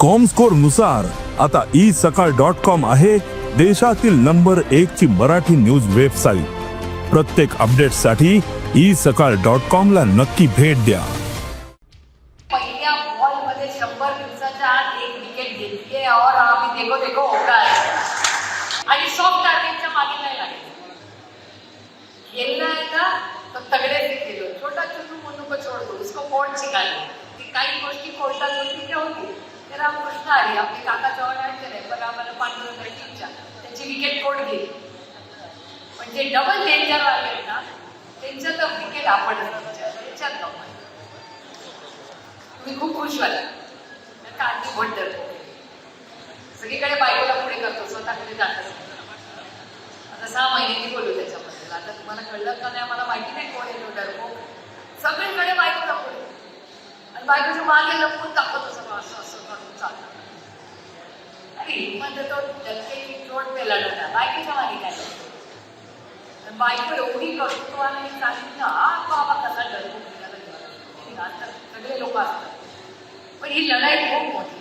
कॉमस्कोरनुसार आता ई सकाळ dot com आहे देशातील नंबर एक ची मराठी न्यूज वेबसाईट प्रत्येक अपडेटसाठी ई सकाळ डॉट कॉम ला नक्की भेट द्या. पहिल्या बॉलमध्ये शंभर दिवसाच्या आत एक विकेट घेतली और आम्ही देखो देखो हो रहा है आणि सॉफ्ट टार्गेटच्या मागे नाही खेलना है ना तो तगड़े से खेलो छोटा छोटू मुन्नू को छोड़ दो उसको कोर्ट सिखा दो काही गोष्टी कोर्टात होती त्या होती. सुद्धा आली आपले काका चव्हाणांचे नाही पण आम्हाला पांडुरंग टीमच्या त्यांची विकेट कोण घेईल? पण जे डबल डेंजर आले ना त्यांच्या तर विकेट आपण त्यांच्यात नको तुम्ही खूप खुश व्हाल. का आधी भट सगळीकडे बायकोला पुढे करतो स्वतःकडे जात आता सहा महिन्यांनी बोलू त्याच्याबद्दल. आता तुम्हाला कळलं का नाही मला माहिती नाही कोण येतो डरपो सगळीकडे बायकोला पुढे आणि बायकोच्या मागे लपून दाखवतो सगळं असं असं आणि म्हणजे तो डरकेची चोट पेला ना बायकोच्या मागे काय करतो? आणि बायको एवढी करतो आणि सांगितलं हा बाबा कसा डरतो मुलगाला घेऊन. आता सगळे लोक असतात पण ही लढाई खूप मोठी